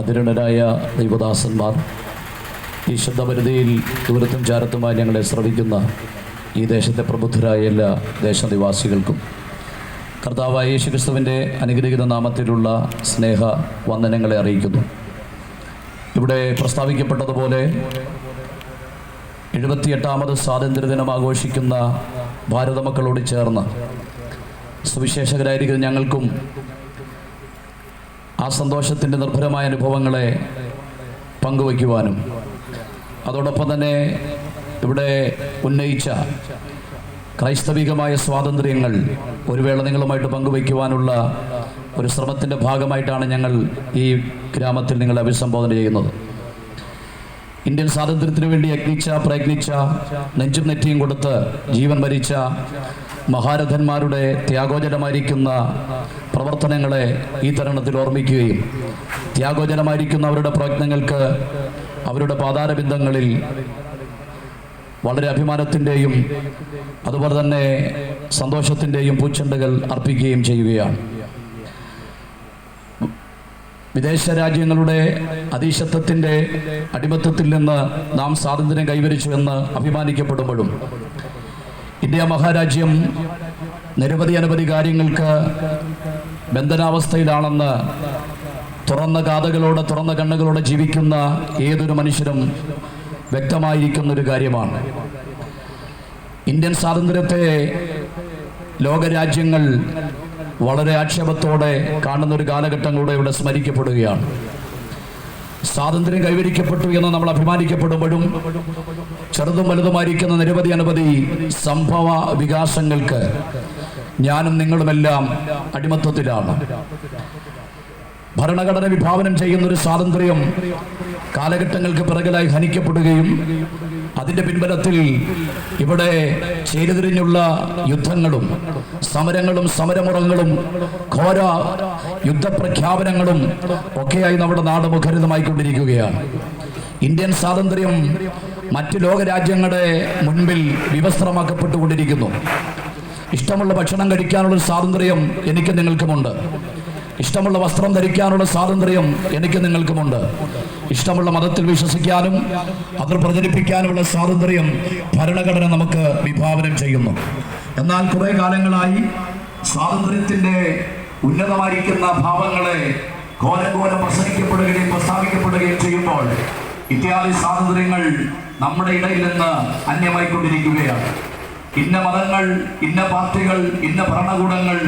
അതിരണരായ ദൈവദാസന്മാർ ഈ ശുദ്ധപരിധിയിൽ ദൂരത്തും ചാരത്തുമായി ഞങ്ങളെ ശ്രവിക്കുന്ന ഈ ദേശത്തെ പ്രബുദ്ധരായ എല്ലാ ദേശനിവാസികൾക്കും കർത്താവായ യേശുക്രിസ്തുവിന്റെ അനുഗ്രഹിത നാമത്തിലുള്ള സ്നേഹ വന്ദനങ്ങളെ അറിയിക്കുന്നു. ഇവിടെ പ്രസ്താവിക്കപ്പെട്ടതുപോലെ എഴുപത്തിയെട്ടാമത് സ്വാതന്ത്ര്യദിനം ആഘോഷിക്കുന്ന ഭാരത മക്കളോട് ചേർന്ന് സുവിശേഷകരായിരിക്കുന്ന ഞങ്ങൾക്കും ആ സന്തോഷത്തിന്റെ നിർഭരമായ അനുഭവങ്ങളെ പങ്കുവയ്ക്കുവാനും. അതോടൊപ്പം തന്നെ ഇവിടെ ഉന്നയിച്ച ക്രൈസ്തവികമായ സ്വാതന്ത്ര്യങ്ങൾ ഒരു വേള നിങ്ങളുമായിട്ട് പങ്കുവയ്ക്കുവാനുള്ള ഒരു ശ്രമത്തിന്റെ ഭാഗമായിട്ടാണ് ഞങ്ങൾ ഈ ഗ്രാമത്തിൽ നിങ്ങളെ അഭിസംബോധന ചെയ്യുന്നത്. ഇന്ത്യൻ സ്വാതന്ത്ര്യത്തിന് വേണ്ടി യജ്ഞിച്ച പ്രയത്നിച്ച നെഞ്ചും നെറ്റിയും കൊടുത്ത് ജീവൻ മരിച്ച മഹാരഥന്മാരുടെ ത്യാഗോജനമായിരിക്കുന്ന പ്രവർത്തനങ്ങളെ ഈ തരുണത്തിൽ ഓർമ്മിക്കുകയും ത്യാഗോജനമായിരിക്കുന്ന അവരുടെ പ്രയത്നങ്ങൾക്ക് അവരുടെ പാതാരബിന്ദങ്ങളിൽ വളരെ അഭിമാനത്തിന്റെയും അതുപോലെ തന്നെ സന്തോഷത്തിന്റെയും പൂച്ചെണ്ടുകൾ അർപ്പിക്കുകയും ചെയ്യുകയാണ്. വിദേശ രാജ്യങ്ങളുടെ അതീശത്വത്തിന്റെ അടിമത്തത്തിൽ നിന്ന് നാം സ്വാതന്ത്ര്യം കൈവരിച്ചു എന്ന് അഭിമാനിക്കപ്പെടുമ്പോഴും ഇന്ത്യ മഹാരാജ്യം നിരവധി അനവധി കാര്യങ്ങൾക്ക് ബന്ധനാവസ്ഥയിലാണെന്ന് തുറന്ന കാതകളോടെ തുറന്ന കണ്ണുകളോടെ ജീവിക്കുന്ന ഏതൊരു മനുഷ്യരും വ്യക്തമായിരിക്കുന്ന ഒരു കാര്യമാണ്. ഇന്ത്യൻ സ്വാതന്ത്ര്യത്തെ ലോകരാജ്യങ്ങൾ വളരെ ആക്ഷേപത്തോടെ കാണുന്ന ഒരു കാലഘട്ടങ്ങളിലൂടെ ഇവിടെ സ്മരിക്കപ്പെടുകയാണ്. സ്വാതന്ത്ര്യം കൈവരിക്കപ്പെട്ടു എന്ന് നമ്മൾ അഭിമാനിക്കപ്പെടുമ്പോഴും ചെറുതും വലുതുമായിരിക്കുന്ന നിരവധി അനവധി സംഭവ വികാസങ്ങൾക്ക് ഞാനും നിങ്ങളുമെല്ലാം അടിമത്വത്തിലാണ് ഭരണഘടന വിഭാവനം ചെയ്യുന്ന ഒരു സ്വാതന്ത്ര്യം കാലഘട്ടങ്ങൾക്ക് പിറകിലായി ഹനിക്കപ്പെടുകയും അതിന്റെ പിൻബലത്തിൽ ഇവിടെ ചേരുതിരിഞ്ഞുള്ള യുദ്ധങ്ങളും സമരങ്ങളും സമരമുറങ്ങളും ഘോര യുദ്ധപ്രഖ്യാപനങ്ങളും ഒക്കെയായി നമ്മുടെ നാട് മുഖരിതമായിക്കൊണ്ടിരിക്കുകയാണ് ഇന്ത്യൻ സ്വാതന്ത്ര്യം മറ്റ് ലോകരാജ്യങ്ങളുടെ മുൻപിൽ വിവസ്ത്രമാക്കപ്പെട്ടുകൊണ്ടിരിക്കുന്നു. ഇഷ്ടമുള്ള ഭക്ഷണം കഴിക്കാനുള്ള സ്വാതന്ത്ര്യം എനിക്ക് നിങ്ങൾക്കുമുണ്ട്. ഇഷ്ടമുള്ള വസ്ത്രം ധരിക്കാനുള്ള സ്വാതന്ത്ര്യം എനിക്ക് നിങ്ങൾക്കുമുണ്ട്. ഇഷ്ടമുള്ള മതത്തിൽ വിശ്വസിക്കാനും അത് പ്രചരിപ്പിക്കാനുമുള്ള സ്വാതന്ത്ര്യം ഭരണഘടന നമുക്ക് വിഭാവനം ചെയ്യുന്നു. എന്നാൽ കുറെ കാലങ്ങളായി സ്വാതന്ത്ര്യത്തിന്റെ ഉന്നതമായിരിക്കുന്ന ഭാവങ്ങളെ ഘോരം പ്രസംഗിക്കപ്പെടുകയും പ്രസ്താവിക്കപ്പെടുകയും ചെയ്യുമ്പോൾ ഇത്യാദി സ്വാതന്ത്ര്യങ്ങൾ നമ്മുടെ ഇടയിൽ നിന്ന് അന്യമായിക്കൊണ്ടിരിക്കുകയാണ്. ഇന്ന മതങ്ങൾ ഇന്ന പാർട്ടികൾ ഇന്ന ഭരണകൂടങ്ങൾ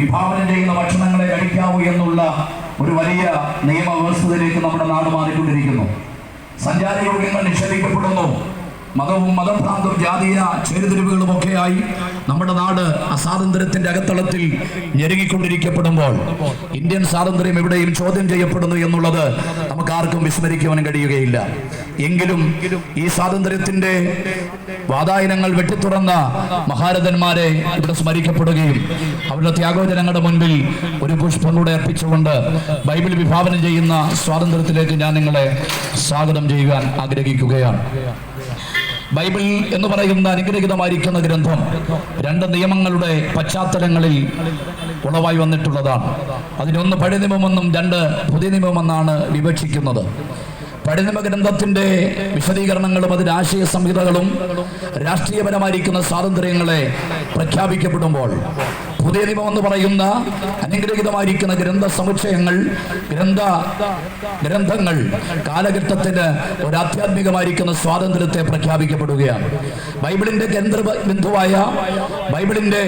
വിഭാവനം ചെയ്യുന്ന ഭക്ഷണങ്ങളെ കഴിക്കാവൂ എന്നുള്ള ഒരു വലിയ നിയമവ്യവസ്ഥയിലേക്ക് നമ്മുടെ നാട് മാറിക്കൊണ്ടിരിക്കുന്നു. സഞ്ചാരയോഗ്യങ്ങൾ നിക്ഷേപിക്കപ്പെടുന്നു മതവും മതഭ്രാന്തും ജാതീയ ചേരുതിരിവുകളും ഒക്കെയായി നമ്മുടെ നാട് അസ്വാതന്ത്ര്യത്തിന്റെ അകത്തളത്തിൽ ഞെരുങ്ങിക്കൊണ്ടിരിക്കപ്പെടുമ്പോൾ ഇന്ത്യൻ സ്വാതന്ത്ര്യം എവിടെയും ചോദ്യം ചെയ്യപ്പെടുന്നു എന്നുള്ളത് നമുക്ക് ആർക്കും വിസ്മരിക്കുവാൻ കഴിയുകയില്ല. എങ്കിലും ഈ സ്വാതന്ത്ര്യത്തിന്റെ വാതായനങ്ങൾ വെട്ടിത്തുറന്ന മഹാരഥന്മാരെ ഇവിടെ സ്മരിക്കപ്പെടുകയും അവരുടെ ത്യാഗോജനങ്ങളുടെ മുൻപിൽ ഒരു പുഷ്പം കൂടെ അർപ്പിച്ചുകൊണ്ട് ബൈബിൾ വിഭാവനം ചെയ്യുന്ന സ്വാതന്ത്ര്യത്തിലേക്ക് ഞാൻ നിങ്ങളെ സ്വാഗതം ചെയ്യുവാൻ ആഗ്രഹിക്കുകയാണ്. ബൈബിൾ എന്ന് പറയുന്ന അനുഗ്രഹീതമായിരിക്കുന്ന ഗ്രന്ഥം രണ്ട് നിയമങ്ങളുടെ പശ്ചാത്തലങ്ങളിൽ ഉളവായി വന്നിട്ടുള്ളതാണ്. അതിനൊന്ന് പഴയ നിയമമെന്നും രണ്ട് പുതിയ നിയമമെന്നാണ് വിവക്ഷിക്കുന്നത്. പഴയ നിയമ ഗ്രന്ഥത്തിന്റെ വിശദീകരണങ്ങളും അതിന്റെ ആശയ സംഹിതകളും രാഷ്ട്രീയപരമായിരിക്കുന്ന സ്വാതന്ത്ര്യങ്ങളെ പ്രഖ്യാപിക്കപ്പെടുമ്പോൾ പുതിയ നിയമം എന്ന് പറയുന്ന അനുഗ്രഹീതമായിരിക്കുന്ന ഗ്രന്ഥ സമുച്ചയങ്ങൾ ഗ്രന്ഥ ഗ്രന്ഥങ്ങൾ കാലഘട്ടത്തിന് ഒരു ആധ്യാത്മികമായിരിക്കുന്ന സ്വാതന്ത്ര്യത്തെ പ്രഖ്യാപിക്കപ്പെടുകയാണ്. ബൈബിളിന്റെ കേന്ദ്ര ബിന്ദുവായ ബൈബിളിന്റെ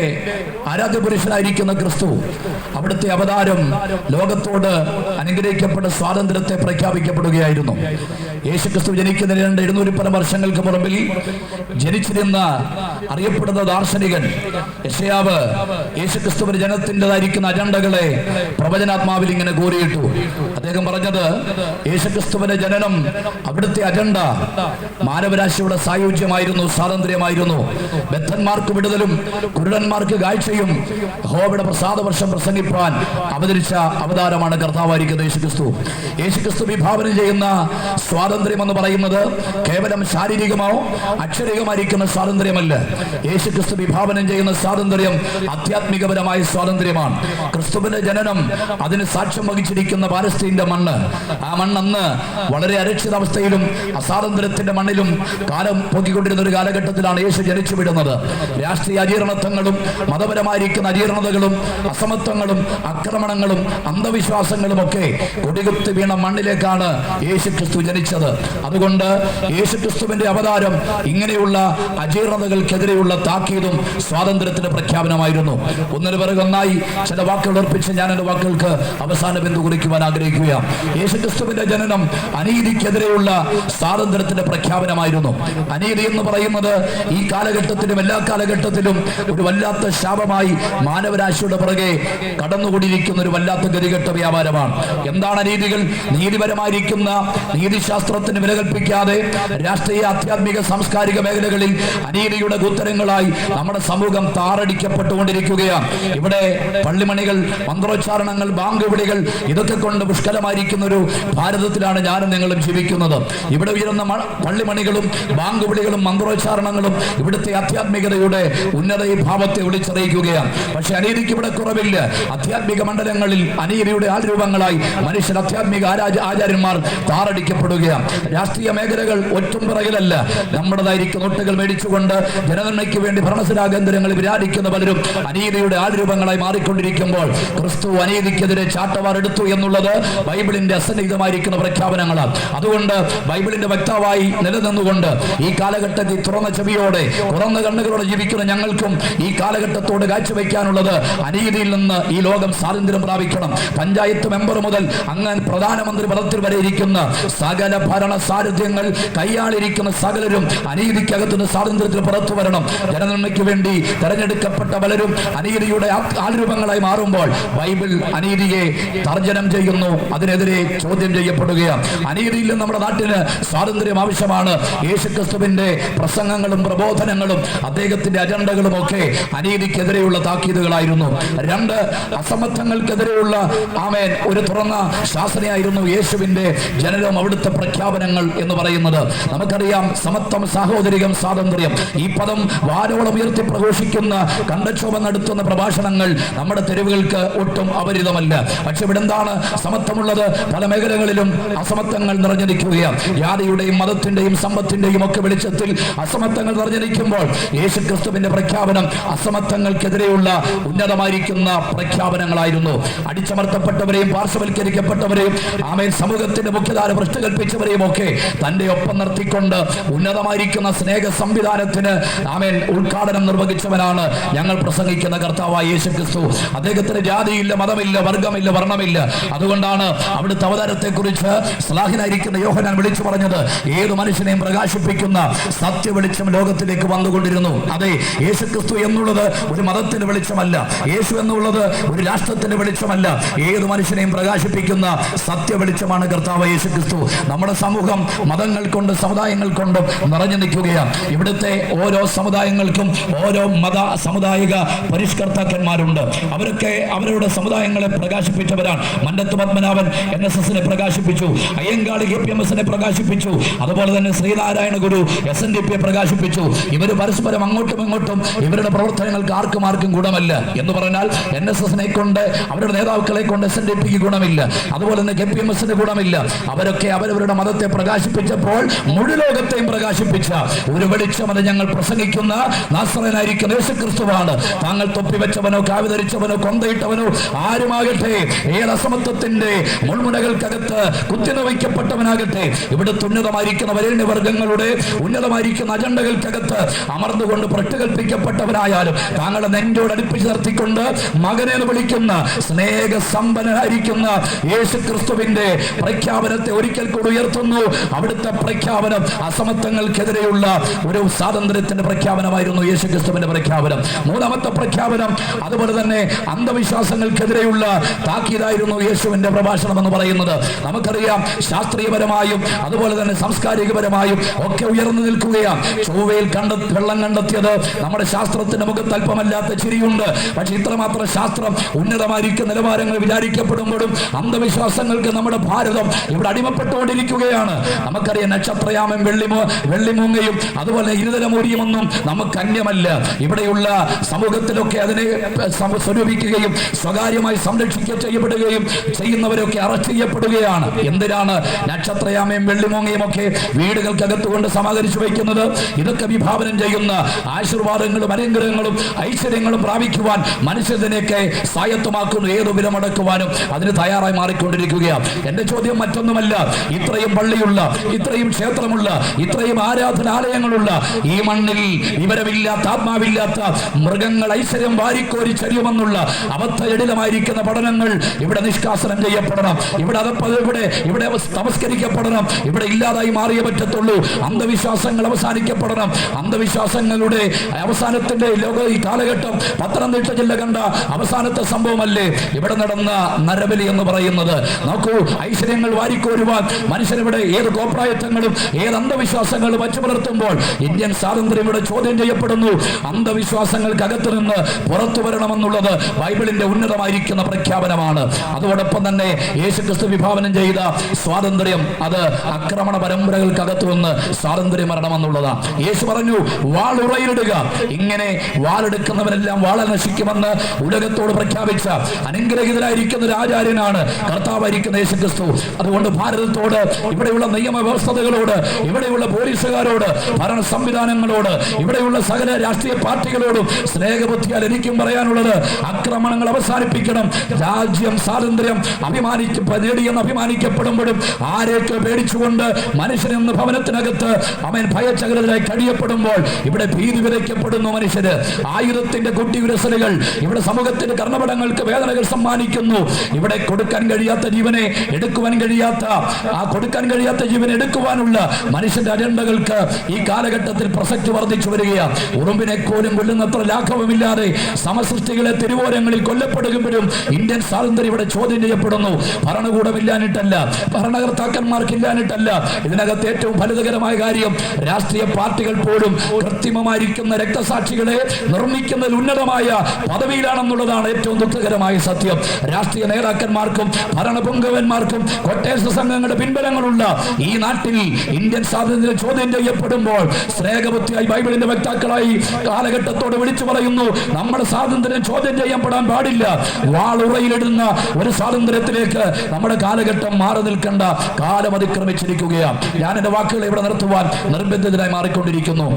ആരാധ്യ പുരുഷനായിരിക്കുന്ന ക്രിസ്തു അവിടുത്തെ അവതാരം ലോകത്തോട് അനുഗ്രഹിക്കപ്പെട്ട സ്വാതന്ത്ര്യത്തെ പ്രഖ്യാപിക്കപ്പെടുകയായിരുന്നു. യേശു ക്രിസ്തു ജനിക്കുന്നതിന് രണ്ട് എഴുന്നൂറ്റി പല വർഷങ്ങൾക്ക് മുറമ്പിൽ ജനിച്ചിരുന്ന അറിയപ്പെടുന്ന ദാർശനികൻ യശയാവ് യേശുക്രിസ്തുവിന്റെ ജനത്തിന്റെതായിരിക്കുന്ന അജണ്ടകളെ പ്രവചനാത്മാവിൽ ഇങ്ങനെ കോരിയിട്ടു അദ്ദേഹം പറഞ്ഞത് യേശുക്രിസ്തുവിന്റെ ജനനം അവിടുത്തെ അജണ്ട മാനവരാശിയുടെ സായുജ്യമായിരുന്നു സ്വാതന്ത്ര്യമായിരുന്നു. ബദ്ധന്മാർക്ക് വിടുതലും കുരുടന്മാർക്ക് കാഴ്ചയും ഹോബിയുടെ പ്രസാദ വർഷം പ്രസംഗിപ്പാൻ അവതരിച്ച അവതാരമാണ് കർത്താവായിരിക്കുന്നത് യേശുക്രിസ്തു. യേശുക്രിസ്തു വിഭാവനം ചെയ്യുന്ന സ്വാതന്ത്ര്യ സ്വാതന്ത്ര്യം എന്ന് പറയുന്നത് കേവലം ശാരീരികമോ അക്ഷരികമായിരിക്കുന്ന സ്വാതന്ത്ര്യമല്ല. യേശു ക്രിസ്തു വിഭാവനം ചെയ്യുന്ന സ്വാതന്ത്ര്യം ആധ്യാത്മികപരമായ സ്വാതന്ത്ര്യമാണ്. ക്രിസ്തുവിന്റെ ജനനം അതിന് സാക്ഷ്യം വഹിച്ചിരിക്കുന്ന പാലസ്തീന്റെ മണ്ണ്. ആ മണ്ണന്ന് വളരെ അരക്ഷിതാവസ്ഥയിലും അസ്വാതന്ത്ര്യത്തിന്റെ മണ്ണിലും കാലം പൊക്കിക്കൊണ്ടിരുന്ന ഒരു കാലഘട്ടത്തിലാണ് യേശു ജനിച്ചു വിടുന്നത് രാഷ്ട്രീയ അജീർണത്വങ്ങളും മതപരമായിരിക്കുന്ന അജീർണതകളും അസമത്വങ്ങളും ആക്രമണങ്ങളും അന്ധവിശ്വാസങ്ങളും ഒക്കെ കൊടികുത്തി വീണ മണ്ണിലേക്കാണ് യേശു ക്രിസ്തു ജനിച്ചത്. അതുകൊണ്ട് യേശു ക്രിസ്തുവിന്റെ അവതാരം ഇങ്ങനെയുള്ള അജീർണതകൾക്കെതിരെയുള്ള താക്കീതും സ്വാതന്ത്ര്യത്തിന്റെ പ്രഖ്യാപനമായിരുന്നു. ഒന്നിനു പിറകെ ഒന്നായി ചില വാക്കുകൾ ഉറപ്പിച്ച് ഞാൻ എന്റെ വാക്കുകൾക്ക് അവസാന ബിന്ദു കുറിക്കുവാൻ ആഗ്രഹിക്കുക യേശു ക്രിസ്തുവിന്റെ ജനനം അനീതിക്കെതിരെയുള്ള സ്വാതന്ത്ര്യത്തിന്റെ പ്രഖ്യാപനമായിരുന്നു. അനീതി എന്ന് പറയുന്നത് ഈ കാലഘട്ടത്തിലും എല്ലാ കാലഘട്ടത്തിലും ഒരു വല്ലാത്ത ശാപമായി മാനവരാശിയുടെ പുറകെ കടന്നുകൂടിയിരിക്കുന്ന ഒരു വല്ലാത്ത ഗതികെട്ട വ്യാപാരമാണ്. എന്താണ് അനീതികൾ? നീതിപരമായിരിക്കുന്ന നീതിശാസ്ത്രത്തിന് വില കൽപ്പിക്കാതെ രാഷ്ട്രീയ ആധ്യാത്മിക സാംസ്കാരിക മേഖലകളിൽ അനീതിയുടെ ഉത്തരങ്ങളായി നമ്മുടെ സമൂഹം താറടിക്കപ്പെട്ടുകൊണ്ടിരിക്കുകയാണ്. ഇവിടെ പള്ളിമണികൾ മന്ത്രോച്ചാരണങ്ങൾ ബാങ്ക് വിളികൾ ഇതൊക്കെ കൊണ്ട് പുഷ്കലമായിരിക്കുന്ന ഒരു ഭാരതത്തിലാണ് ഞാനും നിങ്ങളും ജീവിക്കുന്നത്. ഇവിടെ ഉയരുന്ന പള്ളിമണികളും ബാങ്ക് വിളികളും മന്ത്രോച്ചാരണങ്ങളും ഇവിടുത്തെ ആധ്യാത്മികതയുടെ ഉന്നത ഭാവത്തെ വിളിച്ചറിയിക്കുകയാണ്. പക്ഷെ അനീതിക്ക് ഇവിടെ കുറവില്ല. ആധ്യാത്മിക മണ്ഡലങ്ങളിൽ അനീതിയുടെ ആൾരൂപങ്ങളായി മനുഷ്യർ ആധ്യാത്മിക ആചാര്യന്മാർ താറടിക്കപ്പെടുകയാണ്. രാഷ്ട്രീയ മേഖലകൾ ഒറ്റും പിറകിലല്ല. നമ്മുടേതായിരിക്കും നോട്ടുകൾ മേടിച്ചുകൊണ്ട് ജനനന്മയ്ക്ക് വേണ്ടി ഭരണസിരാ കേന്ദ്രങ്ങളിൽ വിരാടിക്കുന്ന പലരും അനീതിയുടെ ആൾരൂപങ്ങളായി മാറിക്കൊണ്ടിരിക്കുമ്പോൾ ക്രിസ്തു അനീതിക്കെതിരെ ചാട്ടവാർ എടുത്തു എന്നുള്ളത് ബൈബിളിന്റെ അസന്നിഹിതമായിരിക്കുന്ന പ്രഖ്യാപനങ്ങളാണ് അതുകൊണ്ട് ബൈബിളിന്റെ വക്താവായി നിലനിന്നുകൊണ്ട് ഈ കാലഘട്ടത്തിൽ തുറന്ന ചെവിയോടെ തുറന്ന കണ്ണുകളോടെ ജീവിക്കുന്ന ഞങ്ങൾക്കും ഈ കാലഘട്ടത്തോട് കാഴ്ചവെക്കാനുള്ളത് അനീതിയിൽ നിന്ന് ഈ ലോകം സ്വാതന്ത്ര്യം പ്രാപിക്കണം. പഞ്ചായത്ത് മെമ്പർ മുതൽ അങ്ങനെ പ്രധാനമന്ത്രി പദത്തിൽ വരെ ഇരിക്കുന്ന സകല ഭരണ സാരഥ്യങ്ങൾ കൈയാളിരിക്കുന്ന സകലരും അനീതിക്കകത്തുനിന്ന് സ്വാതന്ത്ര്യത്തിൽ പുറത്തു വരണം. ജനനന്മയ്ക്ക് വേണ്ടി തെരഞ്ഞെടുക്കപ്പെട്ട പലരും അനീതിയുടെ ആൽരൂപങ്ങളായി മാറുമ്പോൾ ബൈബിൾ അനീതിയെ തർജനം ചെയ്യുന്നു. അതിനെതിരെ ചോദ്യം ചെയ്യപ്പെടുകയാണ്. അനീതിയിൽ നമ്മുടെ നാട്ടിന് സ്വാതന്ത്ര്യം ആവശ്യമാണ്. യേശുക്രിസ്തുവിന്റെ പ്രസംഗങ്ങളും പ്രബോധനങ്ങളും അദ്ദേഹത്തിന്റെ അജണ്ടകളും ഒക്കെ അനീതിക്കെതിരെയുള്ള താക്കീതുകളായിരുന്നു. രണ്ട് അസമത്വങ്ങൾക്കെതിരെയുള്ള ആമേൻ. ഒരു തുറന്ന ശാസനയായിരുന്നു യേശുവിന്റെ ജനനവും അവിടുത്തെ പ്രഖ്യാപനങ്ങൾ എന്ന് പറയുന്നത്. നമുക്കറിയാം സമത്വം സാഹോദര്യം സ്വാതന്ത്ര്യം. ഈ പദം വാരോളം ഉയർത്തി പ്രഘോഷിക്കുന്ന കണ്ടക്ഷോഭം നടത്തുന്ന പ്രഭാഷണങ്ങൾ നമ്മുടെ തെരുവുകൾക്ക് ഒട്ടും അപരിതമല്ല. പക്ഷെ ഇവിടെ എന്താണ് സമത്വമുള്ളത്? പല മേഖലകളിലും അസമത്വങ്ങൾ നിറഞ്ഞിരിക്കുകയാണ്. ജാതിയുടെയും മതത്തിന്റെയും സമ്പത്തിന്റെയും ഒക്കെ വെളിച്ചത്തിൽ അസമത്വങ്ങൾ നിറഞ്ഞിരിക്കുമ്പോൾ യേശു ക്രിസ്തുവിന്റെ പ്രഖ്യാപനം അസമത്വങ്ങൾക്കെതിരെയുള്ള ഉന്നതമായിരിക്കുന്ന പ്രഖ്യാപനങ്ങളായിരുന്നു. അടിച്ചമർത്തപ്പെട്ടവരെയും പാർശ്വവൽക്കരിക്കപ്പെട്ടവരെയും ആമേൽ സമൂഹത്തിന്റെ മുഖ്യധാര ഭ്രഷ്ട് കൽപ്പിച്ചവരെയും ഒക്കെ തന്റെ ഒപ്പം നിർത്തിക്കൊണ്ട് ഉന്നതമായിരിക്കുന്ന സ്നേഹ സംവിധാനത്തിന് ആമേൻ ഉദ്ഘാടനം നിർവഹിച്ചവനാണ് ഞങ്ങൾ പ്രസംഗിക്കുന്ന കർത്താവായ യേശു ക്രിസ്തു അദ്ദേഹത്തിന് ജാതിയില്ല മതമില്ല വർഗമില്ല വർണമില്ല. അതുകൊണ്ടാണ് അവിടുത്തെ അവതാരത്തെ കുറിച്ച് സ്ലാഹിനായിരിക്കുന്ന യോഹനാൻ വിളിച്ചു പറഞ്ഞത്. ഏത് മനുഷ്യനെയും പ്രകാശിപ്പിക്കുന്ന സത്യ വെളിച്ചം ലോകത്തിലേക്ക് വന്നുകൊണ്ടിരുന്നു. അതെ യേശു ക്രിസ്തു എന്നുള്ളത് ഒരു മതത്തിന്റെ വെളിച്ചമല്ല. യേശു എന്നുള്ളത് ഒരു രാഷ്ട്രത്തിന്റെ വെളിച്ചമല്ല. ഏത് മനുഷ്യനെയും പ്രകാശിപ്പിക്കുന്ന സത്യ വെളിച്ചമാണ് കർത്താവ് യേശു ക്രിസ്തു നമ്മുടെ സമൂഹം. മതങ്ങൾ കൊണ്ട് സമുദായങ്ങൾ കൊണ്ടും നിറഞ്ഞു നിൽക്കുകയാണ്. ഇവിടുത്തെ ഓരോ സമുദായങ്ങൾക്കും ഓരോ മത സമുദായിക പരിഷ്കർത്താക്കന്മാരുണ്ട്. അവരൊക്കെ അവരുടെ സമുദായങ്ങളെ പ്രകാശിപ്പിച്ചവരാണ്. മന്നത്ത് പത്മനാഭൻ എൻ എസ് എസിനെ പ്രകാശിപ്പിച്ചു. അയ്യങ്കാളി കെ പി എം എസിനെ പ്രകാശിപ്പിച്ചു. അതുപോലെ തന്നെ Sreenarayana Guru S N D പിയെ പ്രകാശിപ്പിച്ചു. ഇവർ പരസ്പരം അങ്ങോട്ടും ഇങ്ങോട്ടും ഇവരുടെ പ്രവർത്തനങ്ങൾക്ക് ആർക്കും ആർക്കും ഗുണമല്ല എന്ന് പറഞ്ഞാൽ എൻ എസ് എസിനെ കൊണ്ട് അവരുടെ നേതാക്കളെ കൊണ്ട് എസ് എൻ ഡി പിക്ക് ഗുണമില്ല. അതുപോലെ തന്നെ കെ പി എം എസിന് ഗുണമില്ല. അവരൊക്കെ അവരവരുടെ മതത്തെ പ്രകാശിപ്പിച്ചപ്പോൾ മുഴു ലോകത്തെയും പ്രകാശിപ്പിച്ച ഒരു വെളിച്ചമത ഞങ്ങൾ പ്രസംഗിക്കുന്ന നാസ്രനായിരിക്കുന്ന യേശുക്രിസ്തുവാണ്. താങ്കൾ തൊപ്പിവെച്ചവനോ കാവി ധരിച്ചവനോ കൊന്തയിട്ടവനോ ആരുമാകട്ടെ ഏത് അസമത്വത്തിന്റെ മുൾമുനകൾക്കകത്ത് കുത്തിനവയ്ക്കപ്പെട്ടവനാകട്ടെ ഇവിടെ ഉന്നതമായിരിക്കുന്ന വരേണ്യ വർഗങ്ങളുടെ ഉന്നതമായിരിക്കുന്ന അജണ്ടകൾക്കകത്ത് അമർന്നുകൊണ്ട് പ്രട്ടുകൽപ്പിക്കപ്പെട്ടവനായാലും താങ്കളെ നെഞ്ചോട് അടുപ്പിച്ച് നിർത്തിക്കൊണ്ട് മകനെ വിളിക്കുന്ന സ്നേഹസമ്പന്നനായിരിക്കുന്ന യേശു ക്രിസ്തുവിന്റെ പ്രഖ്യാപനത്തെ ഒരിക്കൽ കൂടി ഉയർത്തുന്നു അവിടുത്തെ പ്രഖ്യാപനം അസമത്വങ്ങൾക്കെതിരെയുള്ള ഒരു സ്വാതന്ത്ര്യത്തിന്റെ പ്രഖ്യാപനമായിരുന്നു യേശു ക്രിസ്തുവിന്റെ പ്രഖ്യാപനം. മൂന്നാമത്തെ പ്രഖ്യാപനം അതുപോലെ തന്നെ അന്ധവിശ്വാസങ്ങൾക്കെതിരെയുള്ള താക്കീതായിരുന്നു യേശുവിന്റെ പ്രഭാഷണം എന്ന് പറയുന്നത്. നമുക്കറിയാം ശാസ്ത്രീയപരമായും അതുപോലെ തന്നെ സാംസ്കാരികപരമായും ഒക്കെ ഉയർന്നു നിൽക്കുകയാണ്. ചൊവ്വയിൽ കണ്ട വെള്ളം കണ്ടെത്തിയത് നമ്മുടെ ശാസ്ത്രത്തിന്റെ മുഖത്ത് അല്പമല്ലാത്ത ചിരിയുണ്ട്. പക്ഷെ ഇത്രമാത്രം ശാസ്ത്രം ഉന്നതമായിരിക്കും നിലവാരങ്ങൾ വിചാരിക്കപ്പെടുമ്പോഴും അന്ധവിശ്വാസങ്ങൾക്ക് നമ്മുടെ ഭാരതം ഇവിടെ അടിമപ്പെട്ടുകൊണ്ടിരിക്കുകയാണ്. പ്രാപിക്കുകയാണ് നമുക്കറിയാം നക്ഷത്രയാമം വെള്ളിമോ വെള്ളിമൂങ്ങയും അതുപോലെ ഇരുതലമൂരിയുമൊന്നും നമുക്ക് അന്യമല്ല. ഇവിടെയുള്ള സമൂഹത്തിലൊക്കെ അതിനെ സ്വരൂപിക്കുകയും സ്വകാര്യമായി സംരക്ഷിക്കുക ചെയ്യപ്പെടുകയും ചെയ്യുന്നവരൊക്കെ അറസ്റ്റ് ചെയ്യപ്പെടുകയാണ്. എന്തിനാണ് നക്ഷത്രയാമയും വെള്ളിമൂങ്ങയും ഒക്കെ വീടുകൾക്കകത്ത് കൊണ്ട് സമാഹരിച്ചു വയ്ക്കുന്നത്? ഇതൊക്കെ വിഭാവനം ചെയ്യുന്ന ആശീർവാദങ്ങളും അനുഗ്രഹങ്ങളും ഐശ്വര്യങ്ങളും പ്രാപിക്കുവാൻ മനുഷ്യതിനെയൊക്കെ സ്വായത്തമാക്കുന്നു. ഏത് വിലമടക്കുവാനും അതിന് തയ്യാറായി മാറിക്കൊണ്ടിരിക്കുകയാണ്. എന്റെ ചോദ്യം മറ്റൊന്നുമല്ല. ഇത്രയും പള്ളിയുള്ള ഇത്രയും ക്ഷേത്രമുള്ള ഇത്രയും ആരാധനാലയങ്ങളുള്ള ഈ മണ്ണിൽ വിവരമില്ലാത്ത ആത്മാവില്ലാത്ത മൃഗങ്ങൾ ഐശ്വര്യം വാരിക്കോരി ചരിയുമെന്നുള്ള അബദ്ധജടിലമായിരിക്കുന്ന പഠനങ്ങൾ ഇവിടെ നിഷ്കാസനം ചെയ്യപ്പെടണം. ഇവിടെ അതപ്പ ഇവിടെ ഇവിടെ തമസ്കരിക്കപ്പെടണം ഇവിടെ ഇല്ലാതായി മാറിയേ പറ്റത്തുള്ളൂ. അന്ധവിശ്വാസങ്ങൾ അവസാനിക്കപ്പെടണം. അന്ധവിശ്വാസങ്ങളുടെ അവസാനത്തിന്റെ ലോക ഈ കാലഘട്ടം പത്തനംതിട്ട ജില്ല കണ്ട അവസാനത്തെ സംഭവമല്ലേ? ഇവിടെ നടന്ന നരബലി എന്ന് പറയുന്നത്. നോക്കൂ ഐശ്വര്യങ്ങൾ വാരിക്കോരുവാൻ മനുഷ്യനിവിടെ ഏത് ഗോപ്രായത്വങ്ങളും ഏത് അന്ധവിശ്വാസങ്ങളും വച്ചു പുലർത്തുമ്പോൾ ഇന്ത്യൻ സ്വാതന്ത്ര്യം ഇവിടെ ചോദ്യം ചെയ്യപ്പെടുന്നു. അന്ധവിശ്വാസങ്ങൾക്കകത്ത് നിന്ന് പുറത്തു വരണമെന്നുള്ളത് ബൈബിളിന്റെ ഉന്നതമായിരിക്കുന്ന പ്രഖ്യാപനമാണ്. അതോടൊപ്പം തന്നെ യേശുക്രിസ്തു വിഭാവനം ചെയ്ത സ്വാതന്ത്ര്യം അത് ആക്രമണ പരമ്പരകൾക്കകത്ത് നിന്ന് സ്വാതന്ത്ര്യം വരണമെന്നുള്ളതാണ്. യേശു പറഞ്ഞു വാളുറയിലിടുക ഇങ്ങനെ വാളെടുക്കുന്നവരെല്ലാം വാള നശിക്കുമെന്ന് ഉലകത്തോട് പ്രഖ്യാപിച്ച അനുഗ്രഹിതരായിരിക്കുന്ന ഒരു ആചാര്യനാണ് കർത്താവായിരിക്കുന്ന യേശുക്രിസ്തു. അതുകൊണ്ട് ഭാരതത്തോട് ഇവിടെയുള്ള നിയമ വ്യവസ്ഥതകളോട് ഇവിടെയുള്ള പോലീസുകാരോട് ഭരണ സംവിധാനങ്ങളോട് ഇവിടെയുള്ള സകല രാഷ്ട്രീയ പാർട്ടികളോടും സ്നേഹബുദ്ധിയാൽ എനിക്കും പറയാനുള്ളത് ആക്രമണങ്ങൾ അവസാനിപ്പിക്കണം. രാജ്യം സ്വാതന്ത്ര്യം അഭിമാനിക്ക നേടിയെന്ന് അഭിമാനിക്കപ്പെടുമ്പോഴും ആരെയൊക്കെ പേടിച്ചുകൊണ്ട് മനുഷ്യനെന്ന് ഭവനത്തിനകത്ത് അവൻ ഭയചകരരായി കഴിയപ്പെടുമ്പോൾ ഇവിടെ ഭീതി വിതയ്ക്കപ്പെടുന്നു മനുഷ്യര്. ആയുധത്തിന്റെ കുട്ടി ഉരസലുകൾ ഇവിടെ സമൂഹത്തിന്റെ കർണപടങ്ങൾക്ക് വേദനകൾ സമ്മാനിക്കുന്നു. ഇവിടെ കൊടുക്കാൻ കഴിയാത്ത ജീവനെ എടുക്കുവാൻ കഴിയാത്ത ആ കൊടുക്കാൻ കഴിയാത്ത ജീവൻ എടുക്കുവാനുള്ള മനുഷ്യന്റെ അജണ്ടകൾക്ക് ഈ കാലഘട്ടത്തിൽ പ്രസക്തി വർദ്ധിച്ചു വരികയാണ്. ഉറുമ്പിനെ കോലും കൊല്ലുന്നത്ര ലാഘവമില്ലാതെ സമസൃഷ്ടികളെ തിരുവോരങ്ങളിൽ കൊല്ലപ്പെടുകുമ്പോഴും ഇന്ത്യൻ സ്വാതന്ത്ര്യം ഇവിടെ ചോദ്യം ചെയ്യപ്പെടുന്നു. ഭരണകൂടമില്ലാനിട്ടല്ല ഭരണകർത്താക്കന്മാർക്കില്ലാനിട്ടല്ല ഇതിനകത്ത് ഏറ്റവും ഫലിതകരമായ കാര്യം രാഷ്ട്രീയ പാർട്ടികൾ പോലും കൃത്രിമമായിരിക്കുന്ന രക്തസാക്ഷികളെ നിർമ്മിക്കുന്നതിൽ ഉന്നതമായ പദവിയിലാണെന്നുള്ളതാണ് ഏറ്റവും ദുഃഖകരമായ സത്യം. രാഷ്ട്രീയ നേതാക്കന്മാർക്കും ഭരണപുങ്കവന്മാർക്കും കൊട്ടേഷ സംഘങ്ങളുടെ പിൻബലങ്ങളുള്ള ഈ നാട്ടിൽ ഇന്ത്യൻ സ്വാതന്ത്ര്യം ചോദ്യം ചെയ്യപ്പെടുമ്പോൾ സ്നേഹബുദ്ധിയായി ബൈബിളിന്റെ വക്താക്കളായി കാലഘട്ടത്തോട് വിളിച്ചു പറയുന്നു നമ്മുടെ സ്വാതന്ത്ര്യം ചോദ്യം ചെയ്യപ്പെടാൻ പാടില്ല. വാളുറയിലിടുന്ന ഒരു സ്വാതന്ത്ര്യത്തിലേക്ക് നമ്മുടെ കാലഘട്ടം മാറി നിൽക്കേണ്ട. കാലം അതിക്രമിച്ചിരിക്കുകയാണ്. ഞാൻ എന്റെ വാക്കുകൾ ഇവിടെ നിർത്തുവാൻ നിർബന്ധിതരായി മാറിക്കൊണ്ടിരിക്കുന്നു.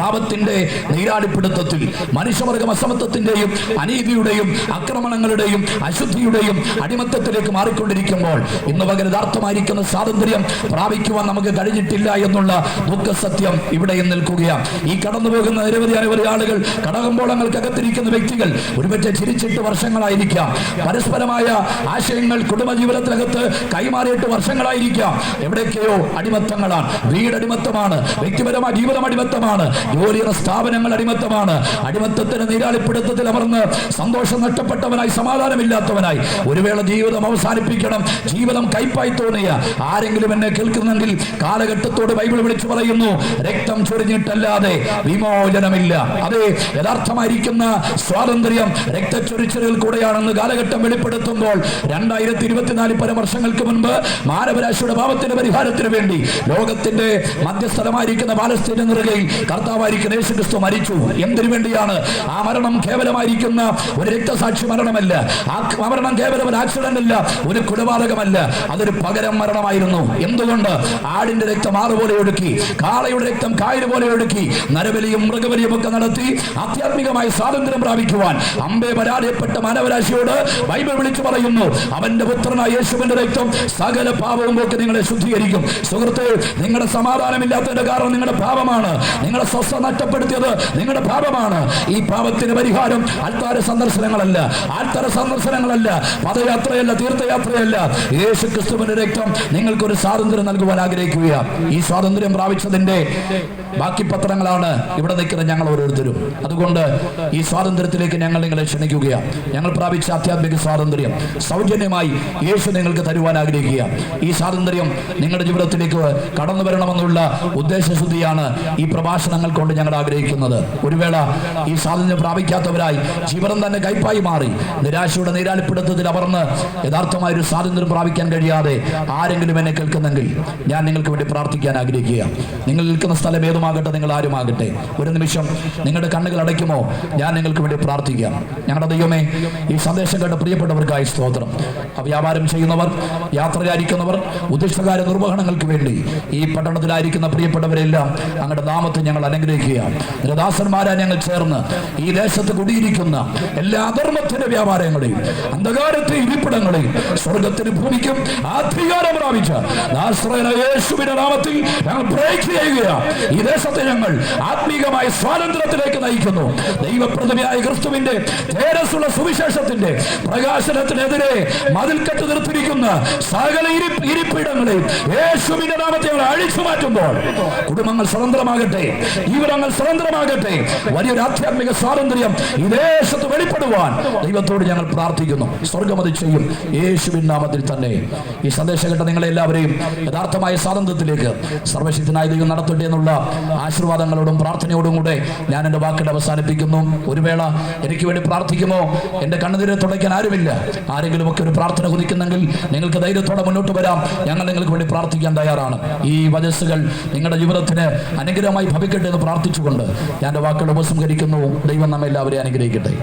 പാപത്തിന്റെ നീരാടിപ്പിടുത്തത്തിൽ മനുഷ്യവർഗം അസമത്വത്തിന്റെയും അനീതിയുടെയും ആക്രമണങ്ങളുടെയും അശുദ്ധിയുടെയും അടിമത്തത്തിലേക്ക് മാറിക്കൊണ്ടിരിക്കുമ്പോൾ ഇന്ന് പകൽ യഥാർത്ഥമായിരിക്കുന്ന സ്വാതന്ത്ര്യം പ്രാപിക്കുവാൻ നമുക്ക് കഴിഞ്ഞിട്ടില്ല എന്നുള്ള ദുഃഖസത്യം ഇവിടെ നിൽക്കുകയാണ്. ഈ കടന്നു പോകുന്ന നിരവധി അനവധി ആളുകൾ കടകമ്പോളങ്ങൾക്കകത്തിരിക്കുന്ന വ്യക്തികൾ ഒരുപക്ഷെ ചിരിച്ചിട്ട് വർഷങ്ങളായിരിക്കാം. പരസ്പരമായ ആശയങ്ങൾ കുടുംബജീവിതത്തിനകത്ത് കൈമാറിയിട്ട് വർഷങ്ങളായിരിക്കാം. എവിടെയൊക്കെയോ അടിമത്തങ്ങളാണ്. വീടടിമത്തമാണ്. വ്യക്തിപരമായ ജീവിതം അടിമത്തമാണ്. ജോലിയുടെ സ്ഥാപനങ്ങൾ അടിമത്തമാണ്. അടിമത്തത്തിന് നീരാളിപ്പിടുത്തത്തിൽ അമർന്ന് സന്തോഷം നഷ്ടപ്പെട്ടവനായി സമാധാനമില്ലാത്തവനായി ഒരു വേള ജീവിതം അവസാനിപ്പിക്കണം. ജീവിതം കൈപ്പായി തോന്നിയ ആരെങ്കിലും എന്നെ കേൾക്കുന്നെങ്കിൽ കാലഘട്ടത്തോട് ബൈബിൾ വിളിച്ചു പറയുന്നു രക്തം ചൊരിഞ്ഞിട്ടല്ലാതെ വിമോചനമില്ല. അതെ യഥാർത്ഥമായിരിക്കുന്ന സ്വാതന്ത്ര്യം രക്തച്ചൊരിച്ചിലുകൾ കൂടെയാണെന്ന് കാലഘട്ടം വെളിപ്പെടുത്തുമ്പോൾ രണ്ടായിരത്തി ഇരുപത്തിനാല് പല വർഷങ്ങൾക്ക് മുൻപ് മാനവരാശിയുടെ പാപത്തിന്റെ പരിഹാരത്തിന് വേണ്ടി ലോകത്തിന്റെ മധ്യസ്ഥലമായിരിക്കുന്ന പാലസ്തീന നിറുകയിൽ കർത്താവായിരിക്കുന്ന യേശു ക്രിസ്തു മരിച്ചു. എന്തിനു വേണ്ടിയാണ്? ആ മരണം കേവലമായിരിക്കുന്ന ഒരു രക്തസാക്ഷി മരണമല്ല. ആ മരണം കേവലം ഒരു ആക്സിഡന്റ് അല്ല ഒരു കൊലപാതകമല്ല. അതൊരു പകരം മരണമായിരുന്നു. എന്തുകൊണ്ട്? ആടിന്റെ രക്തം ആറുപോലെ ഒഴുക്കി കാളയുടെ രക്തം കായൽ പോലെ ഒഴുക്കി നരബലിയും മൃഗബലിയും ഒക്കെ നടത്തി ആധ്യാത്മികമായ സ്വാതന്ത്ര്യം പ്രാപിക്കുവാൻ അമ്പെ പരാജയപ്പെട്ട മാനവരാശിയോട് ബൈബിൾ വിളിച്ചു പറയുന്നു അവന്റെ പുത്രനായ യേശുവിന്റെ രക്തം സകല പാപവും പോക്കി നിങ്ങളെ ശുദ്ധീകരിക്കും. സുഹൃത്തെ നിങ്ങളുടെ സമാധാനമില്ലാത്തതിന്റെ കാരണം നിങ്ങളുടെ പാപമാണ്. നിങ്ങളുടെ സ്വസ്ഥ നഷ്ടപ്പെടുത്തിയത് നിങ്ങളുടെ പാപമാണ്. ഈ പാപത്തിന് പരിഹാരം ആൾത്താര സന്ദർശനങ്ങളല്ല. ആൾത്താര സന്ദർശനങ്ങളല്ല. പദയാത്രയല്ല തീർത്ഥയാത്രയല്ല. യേശു ക്രിസ്തുവിന്റെ രക്തം നിങ്ങൾക്കൊരു സ്വാതന്ത്ര്യം നൽകുവാൻ ആഗ്രഹിക്കുക ഈ സ്വാതന്ത്ര്യം പ്രാപിച്ചതിന്റെ ബാക്കി പത്രങ്ങളാണ് ഇവിടെ നിൽക്കുന്ന ഞങ്ങൾ ഓരോരുത്തരും. അതുകൊണ്ട് ഈ സ്വാതന്ത്ര്യത്തിലേക്ക് ഞങ്ങൾ നിങ്ങളെ ക്ഷണിക്കുകയാണ് ഞങ്ങൾ പ്രാപിച്ച ആധ്യാത്മിക സ്വാതന്ത്ര്യം സൗജന്യമായി യേശു നിങ്ങൾക്ക് തരുവാൻ ആഗ്രഹിക്കുക ഈ സ്വാതന്ത്ര്യം നിങ്ങളുടെ ജീവിതത്തിലേക്ക് കടന്നു വരണമെന്നുള്ള ഉദ്ദേശശുദ്ധിയാണ് ഈ പ്രഭാഷണങ്ങൾ കൊണ്ട് ഞങ്ങൾ ആഗ്രഹിക്കുന്നത്. ഒരു വേള ഈ സ്വാതന്ത്ര്യം പ്രാപിക്കാത്തവരായി ജീവിതം തന്നെ കൈപ്പായി മാറി. നിരാശയുടെ നീരാളിപ്പിടുത്തത്തിൽ അവർന്ന് യഥാർത്ഥമായ ഒരു സ്വാതന്ത്ര്യം പ്രാപിക്കാൻ കഴിയാതെ ആരെങ്കിലും എന്നെ കേൾക്കുന്നെങ്കിൽ ഞാൻ നിങ്ങൾക്ക് വേണ്ടി പ്രാർത്ഥിക്കാൻ ആഗ്രഹിക്കുക നിങ്ങൾ നിൽക്കുന്ന സ്ഥലം ഏതുമാകട്ടെ നിങ്ങൾ ആരുമാകട്ടെ? ഒരു നിമിഷം നിങ്ങളുടെ കണ്ണുകൾ അടയ്ക്കുമോ? ഞാൻ നിങ്ങൾക്ക് വേണ്ടി പ്രാർത്ഥിക്കാം. ഞങ്ങളുടെ ദൈവമേ ഈ സന്ദേശം കേട്ട പ്രിയപ്പെട്ടവർക്കായി സ്തോത്രം. വ്യാപാരം ചെയ്യുന്നവർ യാത്രയായിരിക്കുന്നവർ ഉദ്ദേശകാര്യ നിർവഹണങ്ങൾക്ക് വേണ്ടി ഈ പട്ടണത്തിലായിരിക്കുന്ന പ്രിയപ്പെട്ടവരെല്ലാം അങ്ങയുടെ നാമത്തെ ഞങ്ങൾ അനുഗ്രഹിക്കുക രദാസന്മാരാ ഞങ്ങൾ ചേർന്ന് ഈ ദേശത്ത് കുടിയിരിക്കുന്ന എല്ലാ അധർമ്മത്തിന്റെ വ്യാപാരങ്ങളെയും അന്ധകാരത്തെ ഇരിപ്പിടങ്ങളെയും സ്വർഗത്തിന് ഭൂമിക്കും ആധികാരം പ്രാപിച്ച യേശുവിന്റെ നാമത്തിൽ ഞങ്ങൾ ബ്രേക്ക് ദേശത്തെ ഞങ്ങൾ ആത്മീകമായ സ്വാതന്ത്ര്യത്തിലേക്ക് നയിക്കുന്നു. ദൈവപ്രതിമയായ ക്രിസ്തുവിന്റെ തേരസുള്ള സുവിശേഷത്തിന്റെ പ്രകാശനത്തിനെതിരെ മതിൽക്കെട്ട് നിർത്തിയിരിക്കുന്ന സകല ഇരി- ഇരിപ്പിടങ്ങളെയും യേശുവിന്റെ നാമത്തെ ഞങ്ങൾ അഴിച്ചു മാറ്റുമ്പോൾ കുടുംബങ്ങൾ സ്വതന്ത്രമാകട്ടെ ജീവിതങ്ങൾ സ്വതന്ത്രമാകട്ടെ വലിയൊരു ആധ്യാത്മിക സ്വാതന്ത്ര്യം ഈ ദേശത്ത് വെളിപ്പെടുവാൻ ദൈവത്തോട് ഞങ്ങൾ പ്രാർത്ഥിക്കുന്നു. സ്വർഗമതി ചെയ്യും. യേശുവിൻ നാമത്തിൽ തന്നെ. ഈ സന്ദേശം കേട്ട നിങ്ങളെല്ലാവരെയും യഥാർത്ഥമായ സ്വാതന്ത്ര്യത്തിലേക്ക് സർവശക്തനായ ദൈവം നടത്തട്ടെ എന്നുള്ള ആശീർവാദങ്ങളോടും പ്രാർത്ഥനയോടും കൂടെ ഞാൻ എന്റെ വാക്കുകൾ അവസാനിപ്പിക്കുന്നു. ഒരു വേള എനിക്ക് വേണ്ടി പ്രാർത്ഥിക്കുമോ? എന്റെ കണ്ണുനീരെ തുടയ്ക്കാൻ ആരുമില്ല. ആരെങ്കിലും ഒക്കെ ഒരു പ്രാർത്ഥന കുതിക്കുന്നെങ്കിൽ നിങ്ങൾക്ക് ധൈര്യത്തോടെ മുന്നോട്ട് വരാം. ഞങ്ങൾ നിങ്ങൾക്ക് വേണ്ടി പ്രാർത്ഥിക്കാൻ തയ്യാറാണ്. ഈ വജസ്സുകൾ നിങ്ങളുടെ ജീവിതത്തിന് അനുഗ്രഹമായി ഭവിക്കട്ടെ എന്ന് പ്രാർത്ഥിച്ചുകൊണ്ട് ഞാൻ എന്റെ വാക്കുകൾ ഉപസംഹരിക്കുന്നു. ദൈവം നമ്മെ എല്ലാവരെയും അനുഗ്രഹിക്കട്ടെ.